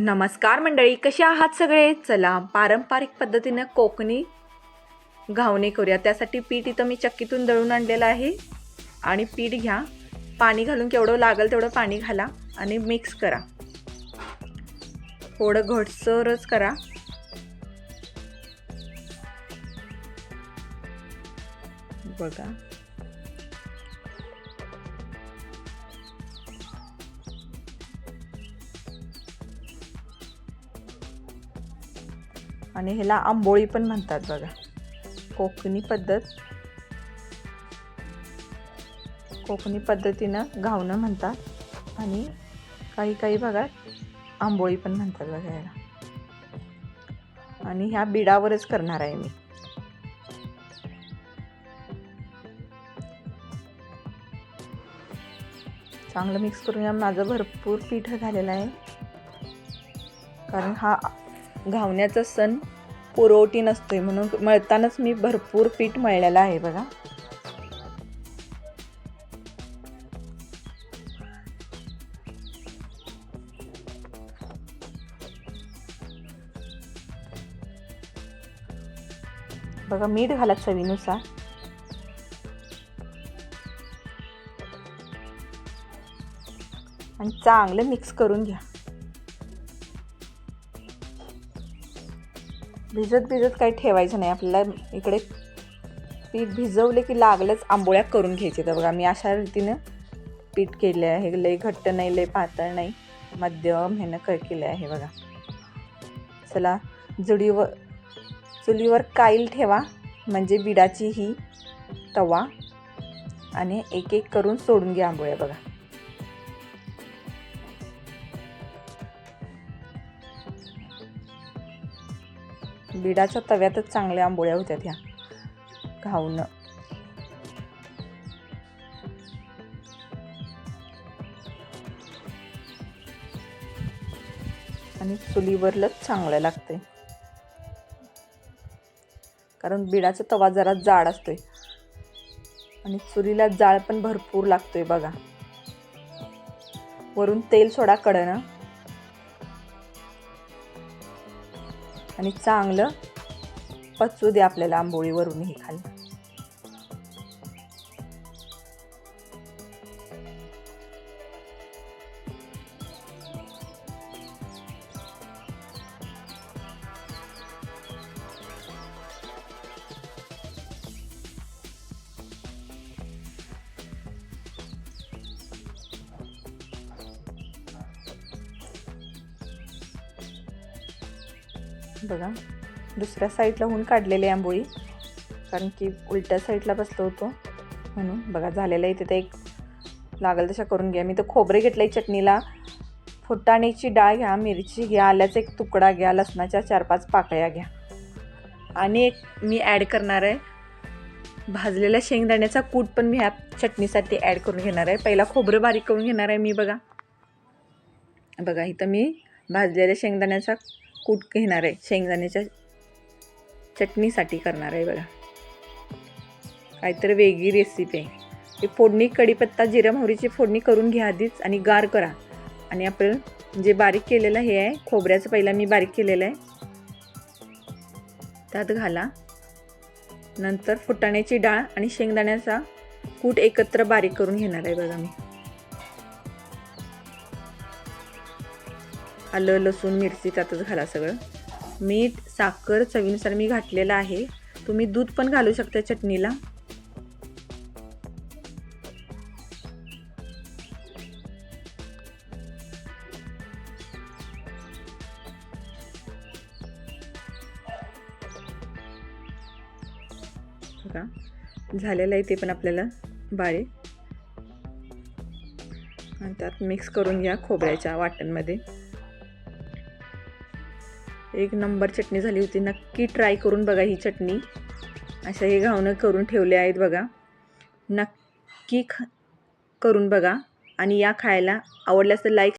नमस्कार मंडळी कसे आहात सगळे? चला पारंपरिक पद्धतीनं कोकणी घावणे करूया. त्यासाठी पीठ इथं मी चक्कीतून दळून आणलेलं आहे. आणि पीठ घ्या. पाणी घालून केवढं लागेल तेवढं पाणी घाला आणि मिक्स करा. थोडं घटसरच करा. बघा. आणि ह्याला आंबोळी पण म्हणतात बघा. कोकणी पद्धत. कोकणी पद्धतीनं घावणं म्हणतात. आणि काही काही भागात आंबोळी पण म्हणतात बघा ह्याला आणि ह्या बिडावरच करणार आहे मी. चांगलं मिक्स करून माझं भरपूर पीठ झालेलं आहे. कारण हा घावण्याचा सण पुरवठी नसतोय म्हणून मळतानाच मी भरपूर पीठ मळलेलं आहे बघा. बघा मीठ घाला चवीनुसार. आणि चांगलं मिक्स करून घ्या. भिजत भिजत काही ठेवायचं नाही. आपल्याला इकडे पीठ भिजवले की लागलंच आंबोळ्या करून घ्यायचे तर बघा. मी अशा रीतीनं पीठ केले आहे. लई घट्ट नाही लई पातळ नाही. मध्यम ह्यानं क केलं आहे बघा. चला जुडीवर चुलीवर काईल ठेवा. म्हणजे बिडाची ही तवा. आणि एक एक करून सोडून घ्या आंबोळ्या बघा. बिडाच्या तव्यातच चांगल्या आंबोळ्या होत्या ह्या घावणं आणि चुलीवरलंच चांगलं लागतंय. कारण बिडाचा तवा जरा जाड असतोय. आणि चुलीला जाळ पण भरपूर लागतोय बघा. वरून तेल सोडा कडनं. आणि चांगलं पचू दे आपल्याला आंबोळीवरून ही खाली. बघा. दुसऱ्या साईडला होऊन काढलेली आंबोळी. कारण की उलट्या साईडला बसलो होतो. म्हणून बघा झालेलं आहे तिथे एक लागेल तशा करून घ्या. मी तर खोबरे घेतलं आहे चटणीला. फुटाण्याची डाळ घ्या मिरची घ्या आल्याचा एक तुकडा घ्या लसणाच्या चार पाच पाकळ्या घ्या. आणि एक मी ॲड करणार आहे. भाजलेल्या शेंगदाण्याचा कूट पण मी ह्या चटणीसाठी ॲड करून घेणार आहे. पहिला खोबरं बारीक करून घेणार आहे मी बघा. बघा इथं मी भाजलेल्या शेंगदाण्याचा कूट घेणार आहे शेंगदाण्याच्या चटणीसाठी करणार आहे बघा. काहीतरी वेगळी रेसिपी आहे. फोडणी कढीपत्ता जिरा मोहरीची फोडणी करून घ्या आधीच आणि गार करा. आणि आपण जे बारीक केलेलं हे आहे खोबऱ्याचं पहिला मी बारीक केलेलं आहे. त्यात घाला. नंतर फुटाण्याची डाळ आणि शेंगदाण्याचा कूट एकत्र बारीक करून घेणार आहे बघा मी. आलं लसूण मिरची त्यातच घाला सगळं. मीठ साखर चवीनुसार मी घातलेलं आहे. तुम्ही दूध पण घालू शकता चटणीला. का झालेलं आहे ते पण आपल्याला बाळे आणि त्यात मिक्स करून घ्या खोबऱ्याच्या वाटणमध्ये. एक नंबर चटणी झाली होती. नक्की ट्राय करून बघा ही चटणी. अशा हे घावणं करून ठेवले आहेत बघा. नक्की ख करून बघा. आणि या खायला आवडल्यास तर लाईक